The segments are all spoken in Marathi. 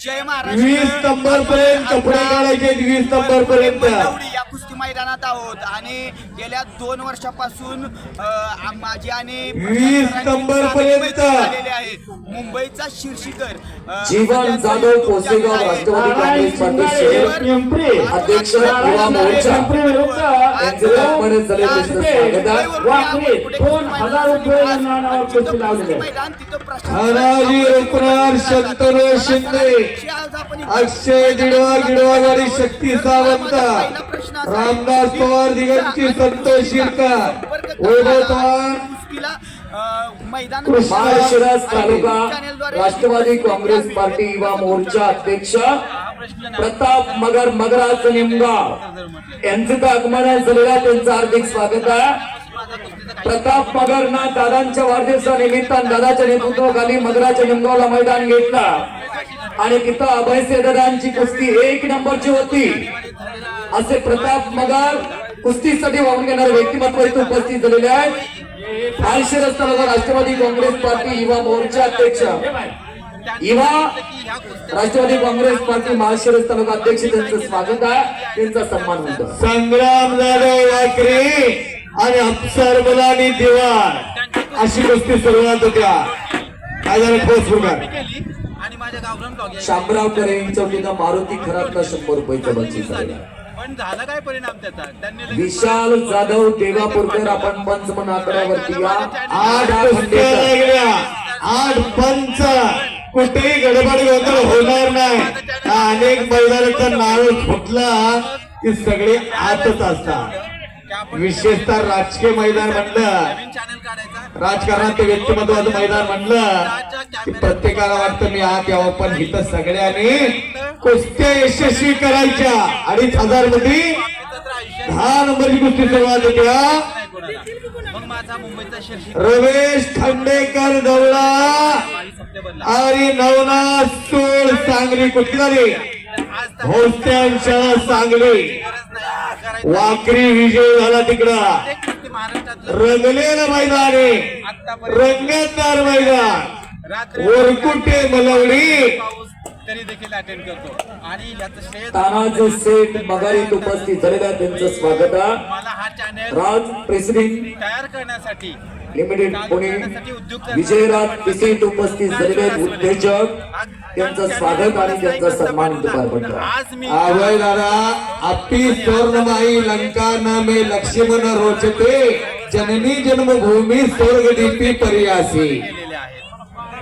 जय महाराष्ट्र वीस नंबर पर्यंत कपडे काढायचे वीस नंबर पर्यंत. मैदानात आहोत. आणि गेल्या दोन वर्षापासून माझी आणि आहे. मुंबईचा शीर्षिकर जीवन जाधव कोसेगाव राष्ट्रवादी काँग्रेस पार्टी शहर अध्यक्ष युवा मोर्चा. यांचे झाले स्वागत शिंदे. अक्षय दिडवा गिडवागाडी शक्ती सावंत. रामदास पवार दिगंची संतोष शिरकर. वैभव महाशिराज तालुका राष्ट्रवादी काँग्रेस पार्टी युवा मोर्चा अध्यक्ष प्रताप मगर मगराज निमगाव. यांचं तर आगमन झालेलं आहे. त्यांचं हार्दिक स्वागत आहे. प्रताप मगर ना दादांच्या वाढदिवसा निमित्तानं दादाच्या नेतृत्वाखाली मगराच्या निमगावला मैदान घेतला. आणि तिथं अभय दादांची कुस्ती एक नंबरची होती. असे प्रताप मगर कुस्तीसाठी वाहून घेणारे व्यक्तिमत्व इथे उपस्थित झालेले आहेत. फारशे रस्त्याला राष्ट्रवादी काँग्रेस पार्टी युवा मोर्चा अध्यक्ष. युवा राष्ट्रवादी काँग्रेस पार्टी महाशिरस तालुका अध्यक्ष त्यांचं स्वागत आहे. त्यांचा सन्मान होतो. संग्राम जाधव वाकरे आणि अप्सर मुलानी दिवार अशी गोष्टी सुरुवात होत्या. शामराव करे यांच्या वतीनं मारुती खरातला शंभर रुपयाच्या बक्षीस झाली. आहे पण झाला काय परिणाम त्याचा? त्यांनी विशाल जाधव देवापूरकर आपण पंच म्हणून आकड्यावरती या. आठ कुस्त्या लागल्या आठ पंच. कुठेही गडबड गोंधळ होणार नाही. हा अनेक मैदानाचं नाव फुटला की सगळे आतच असतात. विशेषतः राजकीय मैदान म्हणलं. राजकारणात ते व्यक्तिमत्वाचं मैदान म्हणलं. प्रत्येकाला वाटतं मी आत यावं पण इथं सगळ्यांनी कुस्त्या यशस्वी करायच्या. अडीच हजारमध्ये दहा नंबरची कुस्ती सुरुवात होत्या रमेश खांडेकर गवळा आणि नवनाथ सोळ सांगली कुठली झाली आज होस्त्यांच्या सांगली. वाकरी विजय झाला तिकडं. रंगलेलं मैदान आहे. रंगतदार मैदान. वरकुटे मलवडी पाऊस तरी देखील अटेंड करतो. आणि याचं श्रेय तानाजी सेठ मगारीत उपस्थित झालेल्या त्यांचं स्वागत मला हा चॅनल राज प्रेसिडेंट तयार करण्यासाठी लिमिटेड पुणे विजयराज पिसेट उपस्थित झालेले उद्योजक. त्यांचं स्वागत आणि त्यांचा सन्मान दादा आपी स्वर्णमाई लंका नामे लक्ष्मण रोचते. जननी जन्मभूमी स्वर्ग दीपी परियासी.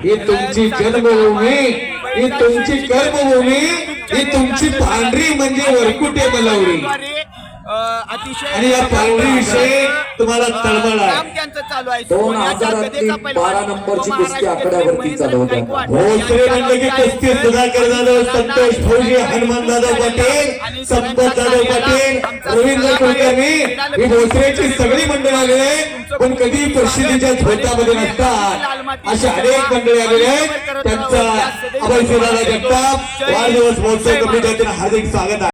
ही तुमची जन्मभूमी ही तुमची कर्मभूमी ही तुमची पांढरी म्हणजे वरकुटे बलवली आणि या पांढरी विषयी तुम्हाला तळमळ आहे. दोन सोन्याच्या बारा नंबरची कुस्ती आकड्यावरती महेंद्र चालवत आहे. म्हणलं की कुस्ती सुधाकर जाधव संतोष फौजी हनुमान जाधव पाटील संपत जाधव पाटील रवींद्र कुलकर्णी ही भोसरेची सगळी मंडळ आलेली पण कधी परिस्थितीच्या झोतामध्ये नसतात. अशा अनेक मंडळी आलेले आहेत. त्यांचा अभय सिंह जगताप वाढदिवस महोत्सव कमिटीच्या हार्दिक स्वागत आहे.